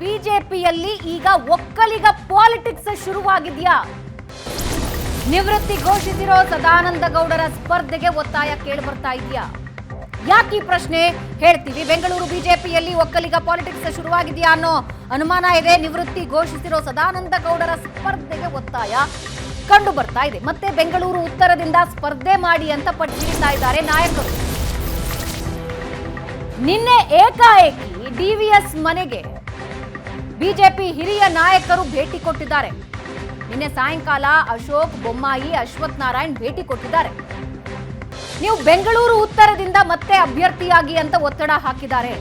ಬಿಜೆಪಿಯಲ್ಲಿ ಈಗ ಒಕ್ಕಲಿಗ ಪಾಲಿಟಿಕ್ಸ್ ಶುರುವಾಗಿದೆಯಾ? ನಿವೃತ್ತಿ ಘೋಷಿಸಿರೋ ಸದಾನಂದ ಗೌಡರ ಸ್ಪರ್ಧೆಗೆ ಒತ್ತಾಯ ಕೇಳಿ ಬರ್ತಾ ಇದೆಯಾ? ಯಾಕೆ ಈ ಪ್ರಶ್ನೆ? ಹೇಳ್ತೀವಿ, ಬೆಂಗಳೂರು ಬಿಜೆಪಿಯಲ್ಲಿ ಒಕ್ಕಲಿಗ ಪಾಲಿಟಿಕ್ಸ್ ಶುರುವಾಗಿದೆಯಾ ಅನ್ನೋ ಅನುಮಾನ ಇದೆ. ನಿವೃತ್ತಿ ಘೋಷಿಸಿರೋ ಸದಾನಂದ ಗೌಡರ ಸ್ಪರ್ಧೆಗೆ ಒತ್ತಾಯ ಕಂಡು ಬರ್ತಾ ಇದೆ. ಮತ್ತೆ ಬೆಂಗಳೂರು ಉತ್ತರದಿಂದ ಸ್ಪರ್ಧೆ ಮಾಡಿ ಅಂತ ಪಟ್ಟಿಡ್ತಾ ಇದ್ದಾರೆ ನಾಯಕರು. ನಿನ್ನೆ ಏಕಾಏಕಿ ಡಿವಿಎಸ್ ಮನೆಗೆ ಬಿಜೆಪಿ ಹಿರಿಯ ನಾಯಕರು ಭೇಟಿ ಕೊಟ್ಟಿದ್ದಾರೆ. ನಿನ್ನೆ ಸಾಯಂಕಾಲ ಅಶೋಕ್, ಬೊಮ್ಮಾಯಿ, ಅಶ್ವಥ್ ನಾರಾಯಣ್ ಭೇಟಿ ಕೊಟ್ಟಿದ್ದಾರೆ. ನೀವು ಬೆಂಗಳೂರು ಉತ್ತರದಿಂದ ಮತ್ತೆ ಅಭ್ಯರ್ಥಿಯಾಗಿ ಅಂತ ಒತ್ತಡ ಹಾಕಿದ್ದಾರೆ.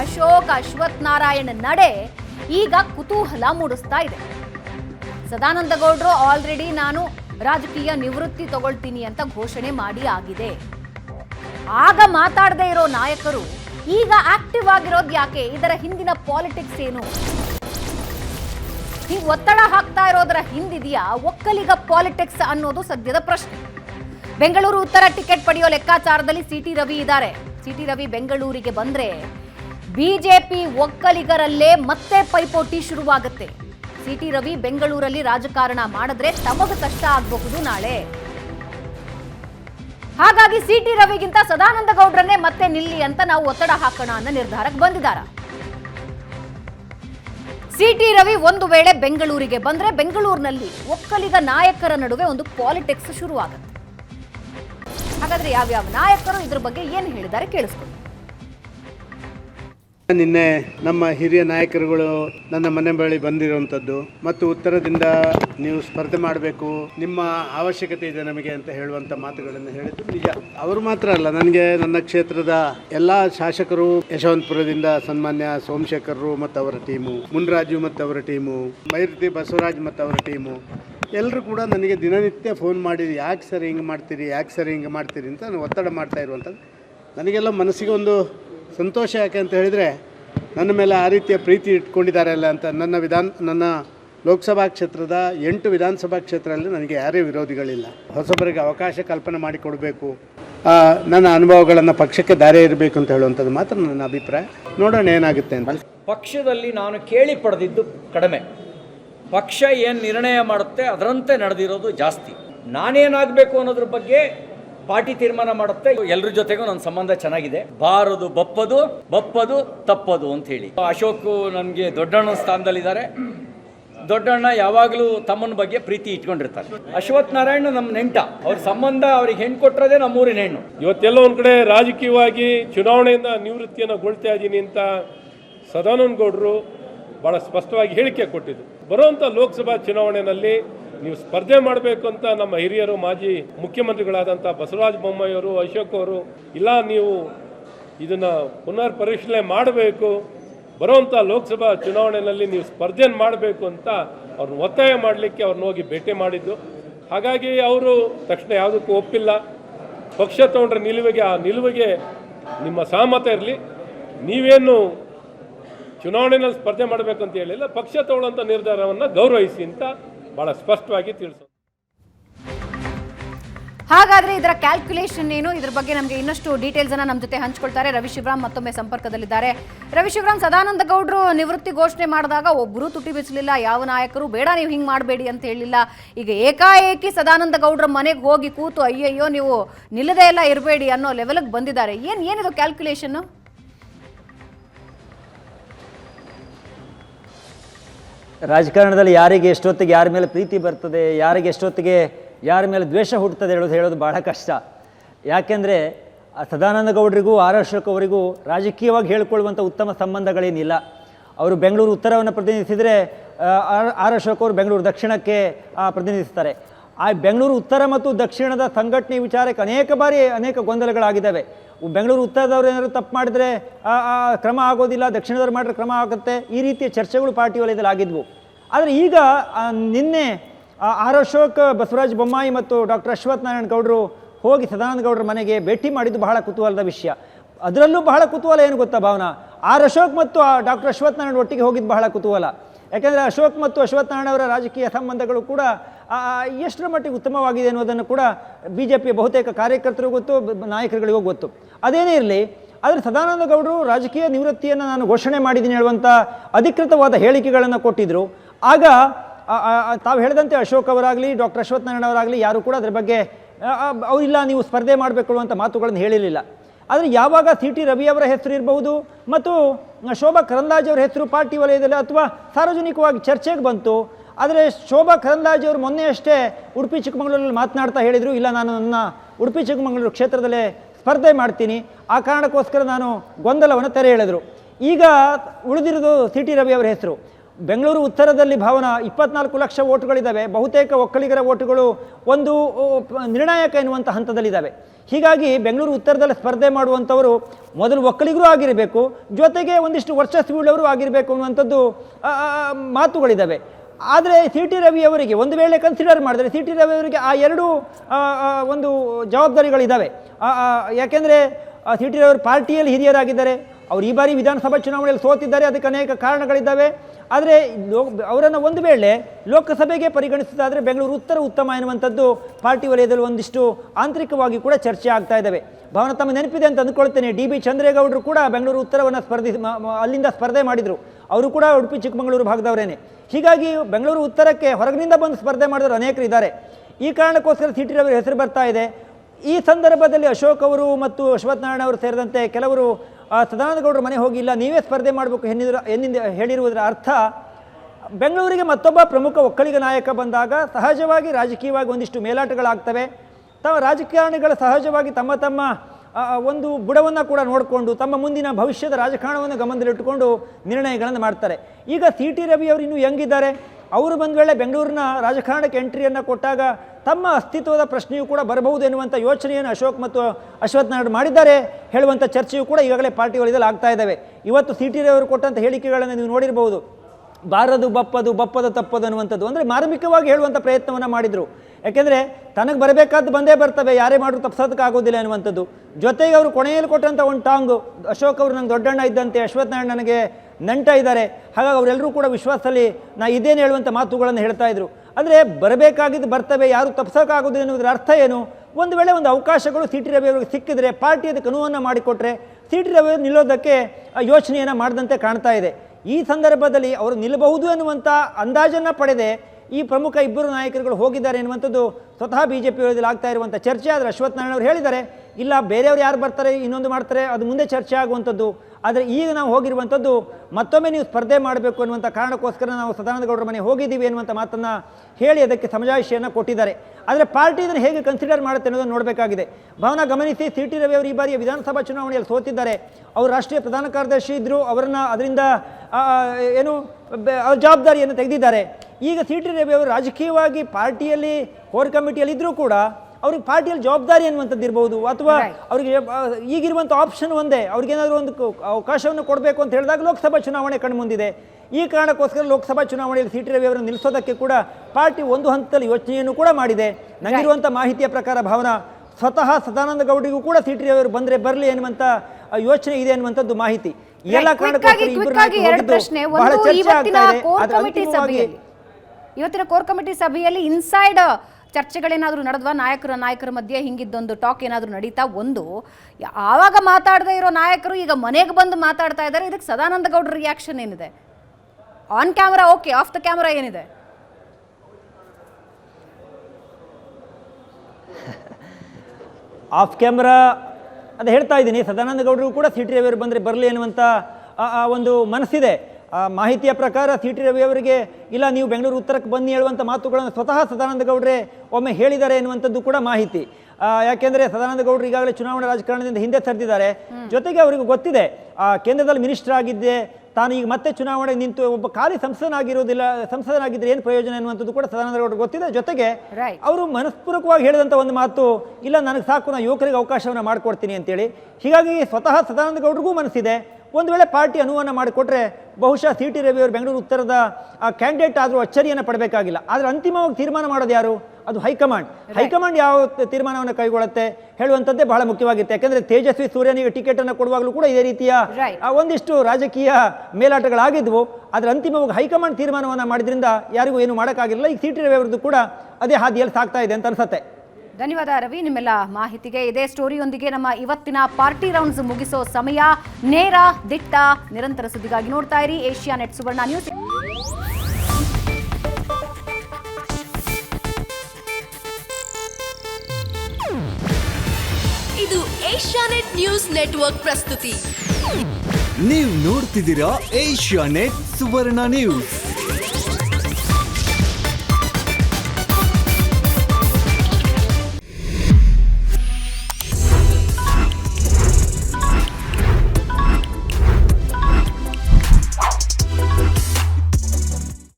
ಅಶೋಕ್, ಅಶ್ವಥ್ ನಾರಾಯಣ್ ನಡೆ ಈಗ ಕುತೂಹಲ ಮೂಡಿಸ್ತಾ ಇದೆ. ಸದಾನಂದ ಗೌಡ್ರು, ಆಲ್ರೆಡಿ ನಾನು ರಾಜಕೀಯ ನಿವೃತ್ತಿ ತಗೊಳ್ತೀನಿ ಅಂತ ಘೋಷಣೆ ಮಾಡಿ ಆಗಿದೆ. ಆಗ ಮಾತಾಡದೇ ಇರೋ ನಾಯಕರು ಈಗ ಆಕ್ಟಿವ್ ಆಗಿರೋದು ಯಾಕೆ? ಇದರ ಹಿಂದಿನ ಪಾಲಿಟಿಕ್ಸ್ ಏನು? ಈ ಒತ್ತಡ ಹಾಕ್ತಾ ಇರೋದರ ಹಿಂದಿದೆಯಾ? ಒಕ್ಕಲಿಗ ಪಾಲಿಟಿಕ್ಸ್ ಅನ್ನೋದು ಸದ್ಯದ ಪ್ರಶ್ನೆ. ಬೆಂಗಳೂರು ಉತ್ತರ ಟಿಕೆಟ್ ಪಡೆಯೋ ಲೆಕ್ಕಾಚಾರದಲ್ಲಿ ಸಿಟಿ ರವಿ ಇದ್ದಾರೆ. ಸಿಟಿ ರವಿ ಬೆಂಗಳೂರಿಗೆ ಬಂದ್ರೆ ಬಿಜೆಪಿ ಒಕ್ಕಲಿಗರಲ್ಲೇ ಮತ್ತೆ ಪೈಪೋಟಿ ಶುರುವಾಗುತ್ತೆ. ಸಿಟಿ ರವಿ ಬೆಂಗಳೂರಲ್ಲಿ ರಾಜಕಾರಣ ಮಾಡಿದ್ರೆ ತಮಗೆ ಕಷ್ಟ ಆಗಬಹುದು ನಾಳೆ. ಹಾಗಾಗಿ ಸಿ ಟಿ ರವಿಗಿಂತ ಸದಾನಂದ ಗೌಡ್ರನ್ನೇ ಮತ್ತೆ ನಿಲ್ಲಿ ಅಂತ ನಾವು ಒತ್ತಡ ಹಾಕೋಣ ಅನ್ನೋ ನಿರ್ಧಾರಕ್ಕೆ ಬಂದಿದ್ದಾರ ಸಿಟಿ ರವಿ ಒಂದು ವೇಳೆ ಬೆಂಗಳೂರಿಗೆ ಬಂದ್ರೆ ಬೆಂಗಳೂರಿನಲ್ಲಿ ಒಕ್ಕಲಿಗ ನಾಯಕರ ನಡುವೆ ಒಂದು ಪಾಲಿಟಿಕ್ಸ್ ಶುರುವಾಗುತ್ತೆ. ಹಾಗಾದ್ರೆ ಯಾವ್ಯಾವ ನಾಯಕರು ಇದ್ರ ಬಗ್ಗೆ ಏನು ಹೇಳಿದ್ದಾರೆ ಕೇಳಿಸ್ಕೊಳ್ಳಿ. ನಿನ್ನೆ ನಮ್ಮ ಹಿರಿಯ ನಾಯಕರುಗಳು ನನ್ನ ಮನೆ ಬಳಿ ಬಂದಿರುವಂಥದ್ದು ಮತ್ತು ಉತ್ತರದಿಂದ ನೀವು ಸ್ಪರ್ಧೆ ಮಾಡಬೇಕು, ನಿಮ್ಮ ಅವಶ್ಯಕತೆ ಇದೆ ನಮಗೆ ಅಂತ ಹೇಳುವಂಥ ಮಾತುಗಳನ್ನು ಹೇಳಿದ್ದು ನಿಜ. ಅವರು ಮಾತ್ರ ಅಲ್ಲ, ನನಗೆ ನನ್ನ ಕ್ಷೇತ್ರದ ಎಲ್ಲ ಶಾಸಕರು, ಯಶವಂತಪುರದಿಂದ ಸನ್ಮಾನ್ಯ ಸೋಮಶೇಖರರು ಮತ್ತು ಅವರ ಟೀಮು, ಮುನ್ರಾಜು ಮತ್ತು ಅವರ ಟೀಮು ಮೈರುತಿ ಬಸವರಾಜ್ ಮತ್ತು ಅವರ ಟೀಮು, ಎಲ್ಲರೂ ಕೂಡ ನನಗೆ ದಿನನಿತ್ಯ ಫೋನ್ ಮಾಡಿ, ಯಾಕೆ ಸರ್ ಹಿಂಗೆ ಮಾಡ್ತೀರಿ, ಯಾಕೆ ಸರ್ ಹಿಂಗೆ ಮಾಡ್ತೀರಿ ಅಂತ ನಾನು ಒತ್ತಡ ಮಾಡ್ತಾ ಇರುವಂಥದ್ದು. ನನಗೆಲ್ಲ ಮನಸ್ಸಿಗೆ ಒಂದು ಸಂತೋಷ ಯಾಕೆ ಅಂತ ಹೇಳಿದರೆ ನನ್ನ ಮೇಲೆ ಆ ರೀತಿಯ ಪ್ರೀತಿ ಇಟ್ಕೊಂಡಿದ್ದಾರೆ ಅಲ್ಲ ಅಂತ ನನ್ನ ವಿಧಾನ, ನನ್ನ ಲೋಕಸಭಾ ಕ್ಷೇತ್ರದ ಎಂಟು ವಿಧಾನಸಭಾ ಕ್ಷೇತ್ರದಲ್ಲಿ ನನಗೆ ಯಾರೇ ವಿರೋಧಿಗಳಿಲ್ಲ. ಹೊಸಬರಿಗೆ ಅವಕಾಶ ಕಲ್ಪನೆ ಮಾಡಿಕೊಡಬೇಕು ನನ್ನ ಅನುಭವಗಳನ್ನು ಪಕ್ಷಕ್ಕೆ ದಾರಿ ಇರಬೇಕು ಅಂತ ಹೇಳುವಂಥದ್ದು ಮಾತ್ರ ನನ್ನ ಅಭಿಪ್ರಾಯ. ನೋಡೋಣ ಏನಾಗುತ್ತೆ ಅಂತ. ಪಕ್ಷದಲ್ಲಿ ನಾನು ಕೇಳಿ ಪಡೆದಿದ್ದು ಕಡಿಮೆ. ಪಕ್ಷ ಏನು ನಿರ್ಣಯ ಮಾಡುತ್ತೆ ಅದರಂತೆ ನಡೆದಿರೋದು ಜಾಸ್ತಿ. ನಾನೇನಾಗಬೇಕು ಅನ್ನೋದ್ರ ಬಗ್ಗೆ ಪಾರ್ಟಿ ತೀರ್ಮಾನ ಮಾಡುತ್ತೆ. ಎಲ್ಲರ ಜೊತೆಗೂ ನನ್ನ ಸಂಬಂಧ ಚೆನ್ನಾಗಿದೆ. ಬಾರದು, ಬಪ್ಪದು ಬಪ್ಪದು, ತಪ್ಪದು ಅಂತ ಹೇಳಿ. ಅಶೋಕ್ ನನಗೆ ದೊಡ್ಡಣ್ಣ ಸ್ಥಾನದಲ್ಲಿದ್ದಾರೆ. ದೊಡ್ಡಣ್ಣ ಯಾವಾಗಲೂ ತಮ್ಮನ ಬಗ್ಗೆ ಪ್ರೀತಿ ಇಟ್ಕೊಂಡಿರ್ತಾರೆ. ಅಶ್ವಥ್ ನಾರಾಯಣ ನಮ್ಮ ನೆಂಟ. ಅವ್ರ ಸಂಬಂಧ ಅವ್ರಿಗೆ ಹೆಣ್ಣು ಕೊಟ್ಟಿರೋದೇ ನಮ್ಮೂರಿನ ಹೆಣ್ಣು. ಇವತ್ತೆಲ್ಲ ಒಂದು ಕಡೆ ರಾಜಕೀಯವಾಗಿ ಚುನಾವಣೆಯಿಂದ ನಿವೃತ್ತಿಯನ್ನು ಗೊಳ್ತಾ ಇದ್ದೀನಿ ಅಂತ ಸದಾನಂದ ಗೌಡರು ಭಾಳ ಸ್ಪಷ್ಟವಾಗಿ ಹೇಳಿಕೆ ಕೊಟ್ಟಿದ್ದು ಬರುವಂಥ ಲೋಕಸಭಾ ಚುನಾವಣೆಯಲ್ಲಿ ನೀವು ಸ್ಪರ್ಧೆ ಮಾಡಬೇಕು ಅಂತ ನಮ್ಮ ಹಿರಿಯರು, ಮಾಜಿ ಮುಖ್ಯಮಂತ್ರಿಗಳಾದಂಥ ಬಸವರಾಜ ಬೊಮ್ಮಾಯಿಯವರು, ಅಶೋಕ್ ಅವರು, ಇಲ್ಲ ನೀವು ಇದನ್ನು ಪುನರ್ ಪರಿಶೀಲನೆ ಮಾಡಬೇಕು, ಬರುವಂಥ ಲೋಕಸಭಾ ಚುನಾವಣೆಯಲ್ಲಿ ನೀವು ಸ್ಪರ್ಧೆಯನ್ನು ಮಾಡಬೇಕು ಅಂತ ಅವ್ರನ್ನ ಒತ್ತಾಯ ಮಾಡಲಿಕ್ಕೆ ಅವ್ರನ್ನ ಹೋಗಿ ಭೇಟಿ ಮಾಡಿದ್ದು. ಹಾಗಾಗಿ ಅವರು ತಕ್ಷಣ ಯಾವುದಕ್ಕೂ ಒಪ್ಪಿಲ್ಲ. ಪಕ್ಷ ತಗೊಂಡ್ರೆ ನಿಲುವಿಗೆ, ಆ ನಿಲುವಿಗೆ ನಿಮ್ಮ ಸಹಮತ ಇರಲಿ. ನೀವೇನು ಚುನಾವಣೆಯಲ್ಲಿ ಸ್ಪರ್ಧೆ ಮಾಡಬೇಕಂತ ಹೇಳಿಲ್ಲ, ಪಕ್ಷ ತಗೊಳ್ಳೋಂಥ ನಿರ್ಧಾರವನ್ನು ಗೌರವಿಸಿ ಅಂತ ಭಾಳ ಸ್ಪಷ್ಟವಾಗಿ ತಿಳಿಸೋದು. ಹಾಗಾದ್ರೆ ಇದರ ಕ್ಯಾಲ್ಕುಲೇಷನ್ ಏನು? ಇದ್ರ ಬಗ್ಗೆ ನಮಗೆ ಇನ್ನಷ್ಟು ಡೀಟೇಲ್ಸ್ ಅನ್ನ ನಮ್ಮ ಜೊತೆ ಹಂಚ್ಕೊಳ್ತಾರೆ. ರವಿ ಶಿವರಾಮ್ ಮತ್ತೊಮ್ಮೆ ಸಂಪರ್ಕದಲ್ಲಿದ್ದಾರೆ. ರವಿ ಶಿವರಾಮ್, ಸದಾನಂದ ಗೌಡ್ರು ನಿವೃತ್ತಿ ಘೋಷಣೆ ಮಾಡಿದಾಗ ಒಬ್ಬರು ತುಟಿ ಬಿಚ್ಚಲಿಲ್ಲ ಯಾವ ನಾಯಕರು ಬೇಡ ನೀವು ಹಿಂಗೆ ಮಾಡಬೇಡಿ ಅಂತ ಹೇಳಿಲ್ಲ. ಈಗ ಏಕಾಏಕಿ ಸದಾನಂದ ಗೌಡರ ಮನೆಗೆ ಹೋಗಿ ಕೂತು, ಅಯ್ಯಯ್ಯೋ, ನೀವು ನಿಲ್ಲದೇ ಎಲ್ಲ ಇರಬೇಡಿ ಅನ್ನೋ ಲೆವೆಲ್ಗೆ ಬಂದಿದ್ದಾರೆ. ಏನು, ಏನಿದು ಕ್ಯಾಲ್ಕುಲೇಷನ್ ರಾಜಕಾರಣದಲ್ಲಿ ಯಾರಿಗೆ ಎಷ್ಟೊತ್ತಿಗೆ ಯಾರ ಮೇಲೆ ಪ್ರೀತಿ ಬರ್ತದೆ, ಯಾರಿಗೆ ಎಷ್ಟೊತ್ತಿಗೆ ಯಾರ ಮೇಲೆ ದ್ವೇಷ ಹುಟ್ಟುತ್ತದೆ ಹೇಳೋದು ಹೇಳೋದು ಬಹಳ ಕಷ್ಟ. ಯಾಕೆಂದರೆ ಸದಾನಂದ ಗೌಡರಿಗೂ ಆರ್ ಅಶೋಕ್ ಅವರಿಗೂ ರಾಜಕೀಯವಾಗಿ ಹೇಳಿಕೊಳ್ಳುವಂಥ ಉತ್ತಮ ಸಂಬಂಧಗಳೇನಿಲ್ಲ. ಅವರು ಬೆಂಗಳೂರು ಉತ್ತರವನ್ನು ಪ್ರತಿನಿಧಿಸಿದರೆ ಆರ್- ಆರ್ ಅಶೋಕ್ ಅವರು ಬೆಂಗಳೂರು ದಕ್ಷಿಣಕ್ಕೆ ಪ್ರತಿನಿಧಿಸ್ತಾರೆ. ಆ ಬೆಂಗಳೂರು ಉತ್ತರ ಮತ್ತು ದಕ್ಷಿಣದ ಸಂಘಟನೆ ವಿಚಾರಕ್ಕೆ ಅನೇಕ ಬಾರಿ ಅನೇಕ ಗೊಂದಲಗಳಾಗಿದ್ದಾವೆ. ಬೆಂಗಳೂರು ಉತ್ತರದವ್ರು ಏನಾದರೂ ತಪ್ಪು ಮಾಡಿದ್ರೆ ಕ್ರಮ ಆಗೋದಿಲ್ಲ, ದಕ್ಷಿಣದವ್ರು ಮಾಡಿದ್ರೆ ಕ್ರಮ ಆಗುತ್ತೆ, ಈ ರೀತಿಯ ಚರ್ಚೆಗಳು ಪಾರ್ಟಿ ವಲಯದಲ್ಲಿ ಆಗಿದ್ವು. ಆದರೆ ಈಗ ನಿನ್ನೆ ಆರ್ ಅಶೋಕ್, ಬಸವರಾಜ್ ಬೊಮ್ಮಾಯಿ ಮತ್ತು ಡಾಕ್ಟರ್ ಅಶ್ವಥ್ ನಾರಾಯಣ ಗೌಡರು ಹೋಗಿ ಸದಾನಂದ ಗೌಡರ ಮನೆಗೆ ಭೇಟಿ ಮಾಡಿದ್ದು ಬಹಳ ಕುತೂಹಲದ ವಿಷಯ. ಅದರಲ್ಲೂ ಬಹಳ ಕುತೂಹಲ ಏನು ಗೊತ್ತಾ ಭಾವನಾ? ಆರ್ ಅಶೋಕ್ ಮತ್ತು ಡಾಕ್ಟರ್ ಅಶ್ವಥ್ ನಾರಾಯಣ ಒಟ್ಟಿಗೆ ಹೋಗಿದ್ದು ಬಹಳ ಕುತೂಹಲ. ಯಾಕೆಂದರೆ ಅಶೋಕ್ ಮತ್ತು ಅಶ್ವತ್ಥನಾರಾಯಣವರ ರಾಜಕೀಯ ಸಂಬಂಧಗಳು ಕೂಡ ಎಷ್ಟರ ಮಟ್ಟಿಗೆ ಉತ್ತಮವಾಗಿದೆ ಅನ್ನೋದನ್ನು ಕೂಡ ಬಿ ಜೆ ಪಿಯ ಬಹುತೇಕ ಕಾರ್ಯಕರ್ತರಿಗೂ ಗೊತ್ತು ನಾಯಕರುಗಳಿಗೂ ಗೊತ್ತು. ಅದೇನೇ ಇರಲಿ, ಆದರೆ ಸದಾನಂದ ಗೌಡರು ರಾಜಕೀಯ ನಿವೃತ್ತಿಯನ್ನು ನಾನು ಘೋಷಣೆ ಮಾಡಿದ್ದೀನಿ ಹೇಳುವಂಥ ಅಧಿಕೃತವಾದ ಹೇಳಿಕೆಗಳನ್ನು ಕೊಟ್ಟಿದ್ದರು ಆಗ ತಾವು ಹೇಳಿದಂತೆ ಅಶೋಕ್ ಅವರಾಗಲಿ, ಡಾಕ್ಟರ್ ಅಶ್ವತ್ಥನಾರಾಯಣ ಅವರಾಗಲಿ ಯಾರು ಕೂಡ ಅದರ ಬಗ್ಗೆ ಅವರಿಲ್ಲ, ನೀವು ಸ್ಪರ್ಧೆ ಮಾಡಬೇಕು ಅಂತ ಮಾತುಗಳನ್ನು ಹೇಳಿರಲಿಲ್ಲ. ಆದರೆ ಯಾವಾಗ ಸಿ ಟಿ ರವಿ ಅವರ ಹೆಸರು ಇರಬಹುದು ಮತ್ತು ಶೋಭಾ ಕರಂದಾಜ್ ಅವರ ಹೆಸರು ಪಾರ್ಟಿ ವಲಯದಲ್ಲಿ ಅಥವಾ ಸಾರ್ವಜನಿಕವಾಗಿ ಚರ್ಚೆಗೆ ಬಂತು, ಆದರೆ ಶೋಭಾ ಕರಂದಾಜ್ ಅವರು ಮೊನ್ನೆ ಅಷ್ಟೇ ಉಡುಪಿ ಚಿಕ್ಕಮಗಳೂರಲ್ಲಿ ಮಾತನಾಡ್ತಾ ಹೇಳಿದರು, ಇಲ್ಲ ನಾನು ನನ್ನ ಉಡುಪಿ ಚಿಕ್ಕಮಗಳೂರು ಕ್ಷೇತ್ರದಲ್ಲೇ ಸ್ಪರ್ಧೆ ಮಾಡ್ತೀನಿ, ಆ ಕಾರಣಕ್ಕೋಸ್ಕರ ನಾನು ಗೊಂದಲವನ್ನು ತೆರೆ ಎಳೆದರು ಈಗ ಉಳಿದಿರೋದು ಸಿ ಟಿ ರವಿ ಅವರ ಹೆಸರು. ಬೆಂಗಳೂರು ಉತ್ತರದಲ್ಲಿ ಭಾವನ ಇಪ್ಪತ್ನಾಲ್ಕು ಲಕ್ಷ ಓಟುಗಳಿದ್ದಾವೆ. ಬಹುತೇಕ ಒಕ್ಕಲಿಗರ ಓಟುಗಳು ಒಂದು ನಿರ್ಣಾಯಕ ಎನ್ನುವಂಥ ಹಂತದಲ್ಲಿದ್ದಾವೆ. ಹೀಗಾಗಿ ಬೆಂಗಳೂರು ಉತ್ತರದಲ್ಲಿ ಸ್ಪರ್ಧೆ ಮಾಡುವಂಥವರು ಮೊದಲು ಒಕ್ಕಲಿಗರು ಆಗಿರಬೇಕು, ಜೊತೆಗೆ ಒಂದಿಷ್ಟು ವರ್ಚಸ್ಸುಳ್ಳವರು ಆಗಿರಬೇಕು ಅನ್ನುವಂಥದ್ದು ಮಾತುಗಳಿದ್ದಾವೆ. ಆದರೆ ಸಿ ಟಿ ರವಿ ಅವರಿಗೆ ಒಂದು ವೇಳೆ ಕನ್ಸಿಡರ್ ಮಾಡಿದರೆ ಸಿ ಟಿ ರವಿ ಅವರಿಗೆ ಆ ಎರಡು ಒಂದು ಜವಾಬ್ದಾರಿಗಳಿದ್ದಾವೆ. ಯಾಕೆಂದರೆ ಸಿ ಟಿ ರವಿ ಅವರು ಪಾರ್ಟಿಯಲ್ಲಿ ಹಿರಿಯರಾಗಿದ್ದಾರೆ. ಅವರು ಈ ಬಾರಿ ವಿಧಾನಸಭಾ ಚುನಾವಣೆಯಲ್ಲಿ ಸೋತಿದ್ದಾರೆ, ಅದಕ್ಕೆ ಅನೇಕ ಕಾರಣಗಳಿದ್ದಾವೆ. ಆದರೆ ಅವರನ್ನು ಒಂದು ವೇಳೆ ಲೋಕಸಭೆಗೆ ಪರಿಗಣಿಸೋದಾದರೆ ಬೆಂಗಳೂರು ಉತ್ತರ ಉತ್ತಮ ಎನ್ನುವಂಥದ್ದು ಪಾರ್ಟಿ ವಲಯದಲ್ಲಿ ಒಂದಿಷ್ಟು ಆಂತರಿಕವಾಗಿ ಕೂಡ ಚರ್ಚೆ ಆಗ್ತಾ ಇದ್ದಾವೆ. ಭವನ, ತಮ್ಮ ನೆನಪಿದೆ ಅಂತ ಅಂದ್ಕೊಳ್ತೇನೆ. ಡಿ ಬಿ ಚಂದ್ರೇಗೌಡರು ಕೂಡ ಬೆಂಗಳೂರು ಉತ್ತರವನ್ನು ಸ್ಪರ್ಧಿಸಿ ಅಲ್ಲಿಂದ ಸ್ಪರ್ಧೆ ಮಾಡಿದರು. ಅವರು ಕೂಡ ಉಡುಪಿ, ಚಿಕ್ಕಮಗಳೂರು ಭಾಗದವರೇನೆ. ಹೀಗಾಗಿ ಬೆಂಗಳೂರು ಉತ್ತರಕ್ಕೆ ಹೊರಗಿನಿಂದ ಬಂದು ಸ್ಪರ್ಧೆ ಮಾಡಿದವರು ಅನೇಕರು ಇದ್ದಾರೆ. ಈ ಕಾರಣಕ್ಕೋಸ್ಕರ ಸಿಟಿರವರ ರವಿ ಹೆಸರು ಬರ್ತಾ ಇದೆ. ಈ ಸಂದರ್ಭದಲ್ಲಿ ಅಶೋಕ್ ಅವರು ಮತ್ತು ಅಶ್ವಥ್ ನಾರಾಯಣ ಅವರು ಸೇರಿದಂತೆ ಕೆಲವರು ಆ, ಸದಾನಂದ ಗೌಡರ ಮನೆ ಹೋಗಿಲ್ಲ ನೀವೇ ಸ್ಪರ್ಧೆ ಮಾಡಬೇಕು ಎನ್ನಿದ್ರ ಎನ್ನಿಂದ ಹೇಳಿರುವುದರ ಅರ್ಥ ಬೆಂಗಳೂರಿಗೆ ಮತ್ತೊಬ್ಬ ಪ್ರಮುಖ ಒಕ್ಕಲಿಗ ನಾಯಕ ಬಂದಾಗ ಸಹಜವಾಗಿ ರಾಜಕೀಯವಾಗಿ ಒಂದಿಷ್ಟು ಮೇಲಾಟಗಳಾಗ್ತವೆ. ತಮ್ಮ ರಾಜಕಾರಣಿಗಳು ಸಹಜವಾಗಿ ತಮ್ಮ ತಮ್ಮ ಒಂದು ಬುಡವನ್ನು ಕೂಡ ನೋಡಿಕೊಂಡು ತಮ್ಮ ಮುಂದಿನ ಭವಿಷ್ಯದ ರಾಜಕಾರಣವನ್ನು ಗಮನದಲ್ಲಿಟ್ಟುಕೊಂಡು ನಿರ್ಣಯಗಳನ್ನು ಮಾಡ್ತಾರೆ. ಈಗ ಸಿ ಟಿ ರವಿ ಅವರು ಇನ್ನೂ ಹೆಂಗಿದ್ದಾರೆ? ಅವರು ಬಂದ ವೇಳೆ ಬೆಂಗಳೂರಿನ ರಾಜಕಾರಣಕ್ಕೆ ಎಂಟ್ರಿಯನ್ನು ಕೊಟ್ಟಾಗ ತಮ್ಮ ಅಸ್ತಿತ್ವದ ಪ್ರಶ್ನೆಯೂ ಕೂಡ ಬರಬಹುದು ಎನ್ನುವಂಥ ಯೋಚನೆಯನ್ನು ಅಶೋಕ್ ಮತ್ತು ಅಶ್ವಥ್ ನಾರಾಯಣ್ ಮಾಡಿದ್ದಾರೆ. ಹೇಳುವಂಥ ಚರ್ಚೆಯೂ ಕೂಡ ಈಗಾಗಲೇ ಪಾರ್ಟಿಗಳು ಇದರಲ್ಲಿ ಆಗ್ತಾ ಇದ್ದಾವೆ. ಇವತ್ತು ಸಿ ಟಿ ರವರು ಕೊಟ್ಟಂಥ ಹೇಳಿಕೆಗಳನ್ನು ನೀವು ನೋಡಿರಬಹುದು ಬಾರದು ಬಪ್ಪದು, ಬಪ್ಪದ ತಪ್ಪದು ಅನ್ನುವಂಥದ್ದು. ಅಂದರೆ ಮಾರ್ಮಿಕವಾಗಿ ಹೇಳುವಂಥ ಪ್ರಯತ್ನವನ್ನು ಮಾಡಿದರು. ಯಾಕೆಂದರೆ ತನಗೆ ಬರಬೇಕಾದ್ದು ಬಂದೇ ಬರ್ತವೆ, ಯಾರೇ ಮಾಡಿದ್ರು ತಪ್ಪಿಸೋದಕ್ಕೆ ಆಗೋದಿಲ್ಲ ಅನ್ನುವಂಥದ್ದು ಜೊತೆಗೆ ಅವರು ಕೊನೆಯಲ್ಲಿ ಕೊಟ್ಟಂಥ ಒಂದು ಟಾಂಗು, ಅಶೋಕ್ ಅವರು ನಂಗೆ ದೊಡ್ಡಣ್ಣ ಇದ್ದಂತೆ ಅಶ್ವಥ್ ನಾರಾಯಣ್ ನನಗೆ ನಂಟ ಇದ್ದಾರೆ. ಹಾಗಾಗಿ ಅವರೆಲ್ಲರೂ ಕೂಡ ವಿಶ್ವಾಸದಲ್ಲಿ ನಾ ಇದೇನು ಹೇಳುವಂಥ ಮಾತುಗಳನ್ನು ಹೇಳ್ತಾ ಇದ್ರು. ಅಂದರೆ ಬರಬೇಕಾಗಿದ್ದು ಬರ್ತವೆ, ಯಾರು ತಪ್ಪಿಸೋಕ್ಕಾಗೋದಿಲ್ಲ ಎನ್ನುವುದರ ಅರ್ಥ ಏನು? ಒಂದು ವೇಳೆ ಒಂದು ಅವಕಾಶಗಳು ಸಿ ಟಿ ರವಿ ಅವರಿಗೆ ಸಿಕ್ಕಿದ್ರೆ ಪಾರ್ಟಿ ಅದಕ್ಕೆ ಅನುವನ್ನು ಮಾಡಿಕೊಟ್ರೆ ಸಿ ಟಿ ರವಿ ನಿಲ್ಲೋದಕ್ಕೆ ಯೋಚನೆಯನ್ನು ಮಾಡಿದಂತೆ ಕಾಣ್ತಾ ಇದೆ. ಈ ಸಂದರ್ಭದಲ್ಲಿ ಅವರು ನಿಲ್ಲಬಹುದು ಎನ್ನುವಂಥ ಅಂದಾಜನ್ನು ಪಡೆದೆ ಈ ಪ್ರಮುಖ ಇಬ್ಬರು ನಾಯಕರುಗಳು ಹೋಗಿದ್ದಾರೆ ಎನ್ನುವಂಥದ್ದು ಸ್ವತಃ ಬಿ ಜೆ ಪಿ ಆಗ್ತಾ ಇರುವಂಥ ಚರ್ಚೆ. ಆದರೆ ಅಶ್ವತ್ಥನಾರಾಯಣ ಅವರು ಹೇಳಿದ್ದಾರೆ ಇಲ್ಲ, ಬೇರೆಯವರು ಯಾರು ಬರ್ತಾರೆ, ಇನ್ನೊಂದು ಮಾಡ್ತಾರೆ, ಅದು ಮುಂದೆ ಚರ್ಚೆ ಆಗುವಂಥದ್ದು. ಆದರೆ ಈಗ ನಾವು ಹೋಗಿರುವಂಥದ್ದು ಮತ್ತೊಮ್ಮೆ ನೀವು ಸ್ಪರ್ಧೆ ಮಾಡಬೇಕು ಅನ್ನುವಂಥ ಕಾರಣಕ್ಕೋಸ್ಕರ ನಾವು ಸದಾನಂದ ಗೌಡರ ಮನೆ ಹೋಗಿದ್ದೀವಿ ಅನ್ನುವಂಥ ಮಾತನ್ನು ಹೇಳಿ ಅದಕ್ಕೆ ಸಮಜಾಯಿಷಿಯನ್ನು ಕೊಟ್ಟಿದ್ದಾರೆ. ಆದರೆ ಪಾರ್ಟಿ ಇದನ್ನು ಹೇಗೆ ಕನ್ಸಿಡರ್ ಮಾಡುತ್ತೆ ಅನ್ನೋದನ್ನು ನೋಡಬೇಕಾಗಿದೆ. ಭಾವನ ಗಮನಿಸಿ ಸಿ ಟಿ ರವಿ ಅವರು ಈ ಬಾರಿಯ ವಿಧಾನಸಭಾ ಚುನಾವಣೆಯಲ್ಲಿ ಸೋತಿದ್ದಾರೆ. ಅವರು ರಾಷ್ಟ್ರೀಯ ಪ್ರಧಾನ ಕಾರ್ಯದರ್ಶಿ ಇದ್ದರು ಅವರನ್ನು ಅದರಿಂದ ಏನು ಅವ್ರ ಜವಾಬ್ದಾರಿಯನ್ನು ತೆಗೆದಿದ್ದಾರೆ. ಈಗ ಸಿ ಟಿ ರವಿ ಅವರು ರಾಜಕೀಯವಾಗಿ ಪಾರ್ಟಿಯಲ್ಲಿ, ಕೋರ್ ಕಮಿಟಿಯಲ್ಲಿ ಇದ್ದರೂ ಕೂಡ ಅವ್ರಿಗೆ ಪಾರ್ಟಿಯಲ್ಲಿ ಜವಾಬ್ದಾರಿ ಅನ್ನುವಂಥದ್ದು ಇರ್ಬೋದು ಅಥವಾ. ಅವರಿಗೆ ಈಗಿರುವಂಥ ಆಪ್ಷನ್ ಒಂದೇ ಅವ್ರಿಗೇನಾದರೂ ಒಂದು ಅವಕಾಶವನ್ನು ಕೊಡಬೇಕು ಅಂತ ಹೇಳಿದಾಗ ಲೋಕಸಭಾ ಚುನಾವಣೆ ಕಣ್ಮುಂದಿದೆ ಈ ಕಾರಣಕ್ಕೋಸ್ಕರ ಲೋಕಸಭಾ ಚುನಾವಣೆಯಲ್ಲಿ ಸಿ ಟಿ ರವಿ ಅವರನ್ನು ನಿಲ್ಲಿಸೋದಕ್ಕೆ ಕೂಡ ಪಾರ್ಟಿ ಒಂದು ಹಂತದಲ್ಲಿ ಯೋಚನೆಯನ್ನು ಕೂಡ ಮಾಡಿದೆ. ನನಗಿರುವಂಥ ಮಾಹಿತಿಯ ಪ್ರಕಾರ ಭಾವನಾ ಸ್ವತಃ ಸದಾನಂದ ಗೌಡರಿಗೂ ಕೂಡ ಸಿ ಟಿ ರವಿ ಅವರು ಬಂದರೆ ಬರಲಿ ಅನ್ನುವಂಥ ಆ, ಯೋಚನೆ ಇದೆ ಅನ್ನುವಂಥದ್ದು ಮಾಹಿತಿ. ಎಲ್ಲ ಕಾರಣಕ್ಕೋಸ್ಕರ ಸಭೆಯಲ್ಲಿ ಇವತ್ತಿನ ಕೋರ್ ಕಮಿಟಿ ಸಭೆಯಲ್ಲಿ ಇನ್ಸೈಡ್ ಚರ್ಚೆಗಳೇನಾದ್ರೂ ನಡೆದ್ವಾ? ನಾಯಕರ ನಾಯಕರ ಮಧ್ಯೆ ಹಿಂಗಿದ್ದೊಂದು ಟಾಕ್ ಏನಾದರೂ ನಡೀತಾ? ಒಂದು, ಆವಾಗ ಮಾತಾಡದೇ ಇರೋ ನಾಯಕರು ಈಗ ಮನೆಗೆ ಬಂದು ಮಾತಾಡ್ತಾ ಇದ್ದಾರೆ. ಇದಕ್ಕೆ ಸದಾನಂದ ಗೌಡ್ರ ರಿಯಾಕ್ಷನ್ ಏನಿದೆ? On camera okay off the camera ಏನಿದೆ? ಆಫ್ ಕ್ಯಾಮ್ರಾ ಅದು ಹೇಳ್ತಾ ಇದ್ದೀನಿ. ಸದಾನಂದ ಗೌಡರು ಕೂಡ ಸಿಟಿ ರವಿಯವರು ಬಂದರೆ ಬರಲಿ ಆ- ಒಂದು ಮನಸ್ಸಿದೆ. ಮಾಹಿತಿಯ ಪ್ರಕಾರ ಸಿ ಟಿ ರವಿ ಅವರಿಗೆ ಇಲ್ಲ ನೀವು ಬೆಂಗಳೂರು ಉತ್ತರಕ್ಕೆ ಬನ್ನಿ ಹೇಳುವಂಥ ಮಾತುಗಳನ್ನು ಸ್ವತಃ ಸದಾನಂದ ಗೌಡ್ರೆ ಒಮ್ಮೆ ಹೇಳಿದ್ದಾರೆ ಎನ್ನುವಂಥದ್ದು ಕೂಡ ಮಾಹಿತಿ. ಆ, ಯಾಕೆಂದರೆ ಸದಾನಂದ ಗೌಡರು ಈಗಾಗಲೇ ಚುನಾವಣಾ ರಾಜಕಾರಣದಿಂದ ಹಿಂದೆ ಸರಿದಿದ್ದಾರೆ ಜೊತೆಗೆ ಅವರಿಗೆ ಗೊತ್ತಿದೆ ಆ, ಕೇಂದ್ರದಲ್ಲಿ ಮಿನಿಸ್ಟರ್ ಆಗಿದ್ದೆ ತಾನು ಈಗ ಮತ್ತೆ ಚುನಾವಣೆ ನಿಂತು ಒಬ್ಬ ಖಾಲಿ ಸಂಸದನಾಗಿರೋದಿಲ್ಲ ಸಂಸದನಾಗಿದ್ದರೆ ಏನು ಪ್ರಯೋಜನ ಎನ್ನುವಂಥದ್ದು ಕೂಡ ಸದಾನಂದ ಗೌಡರು ಗೊತ್ತಿದೆ. ಜೊತೆಗೆ ಅವರು ಮನಸ್ಪೂರ್ವಕವಾಗಿ ಹೇಳಿದಂಥ ಒಂದು ಮಾತು ಇಲ್ಲ ನನಗೆ ಸಾಕು ನಾನು ಯುವಕರಿಗೆ ಅವಕಾಶವನ್ನು ಮಾಡಿಕೊಡ್ತೀನಿ ಅಂತೇಳಿ. ಹೀಗಾಗಿ ಸ್ವತಃ ಸದಾನಂದ ಗೌಡರಿಗೂ ಮನಸ್ಸಿದೆ. ಒಂದು ವೇಳೆ ಪಾರ್ಟಿ ಅನುವಾನ ಮಾಡಿಕೊಟ್ರೆ ಬಹುಶಃ ಸಿ ಟಿ ರವಿ ಅವರು ಬೆಂಗಳೂರು ಉತ್ತರದ ಕ್ಯಾಂಡಿಡೇಟ್ ಆದರೂ ಅಚ್ಚರಿಯನ್ನು ಪಡಬೇಕಾಗಿಲ್ಲ. ಆದರೆ ಅಂತಿಮವಾಗಿ ತೀರ್ಮಾನ ಮಾಡೋದು ಯಾರು? ಅದು ಹೈಕಮಾಂಡ್. ಹೈಕಮಾಂಡ್ ಯಾವ ತೀರ್ಮಾನವನ್ನು ಕೈಗೊಳ್ಳುತ್ತೆ? ಹೇಳುವಂಥದ್ದೇ ಬಹಳ ಮುಖ್ಯವಾಗಿತ್ತು ಯಾಕೆಂದರೆ ತೇಜಸ್ವಿ ಸೂರ್ಯನಿಗೆ ಟಿಕೆಟನ್ನು ಕೊಡುವಾಗಲೂ ಕೂಡ ಇದೇ ರೀತಿಯ ಆ ಒಂದಿಷ್ಟು ರಾಜಕೀಯ ಮೇಲಾಟಗಳಾಗಿದ್ವು. ಆದರೆ ಅಂತಿಮವಾಗಿ ಹೈಕಮಾಂಡ್ ತೀರ್ಮಾನವನ್ನು ಮಾಡಿದ್ರಿಂದ ಯಾರಿಗೂ ಏನು ಮಾಡೋಕ್ಕಾಗಿಲ್ಲ. ಈಗ ಸಿ ಟಿ ರವಿ ಅವರದ್ದು ಕೂಡ ಅದೇ ಹಾದಿಯಲ್ಲಿ ಸಾಗ್ತಾ ಇದೆ ಅಂತ ಅನ್ಸುತ್ತೆ. ಧನ್ಯವಾದ ರವಿ ನಿಮ್ಮೆಲ್ಲ ಮಾಹಿತಿಗೆ. ಇದೇ ಸ್ಟೋರಿಯೊಂದಿಗೆ ನಮ್ಮ ಇವತ್ತಿನ ಪಾರ್ಟಿ ರೌಂಡ್ಸ್ ಮುಗಿಸೋ ಸಮಯ. ನೇರ ದಿಟ್ಟ ನಿರಂತರ ಸುದ್ದಿಗಾಗಿ ನೋಡ್ತಾ ಇರಿ ಏಷ್ಯಾ ನೆಟ್ ಸುವರ್ಣ ನ್ಯೂಸ್. ಇದು ಏಷ್ಯಾ ನೆಟ್ ನ್ಯೂಸ್ ನೆಟ್ವರ್ಕ್ ಪ್ರಸ್ತುತಿ. ನೀವು ನೋಡ್ತಿದ್ದೀರಾ ಏಷ್ಯಾ ನೆಟ್ ಸುವರ್ಣ ನ್ಯೂಸ್.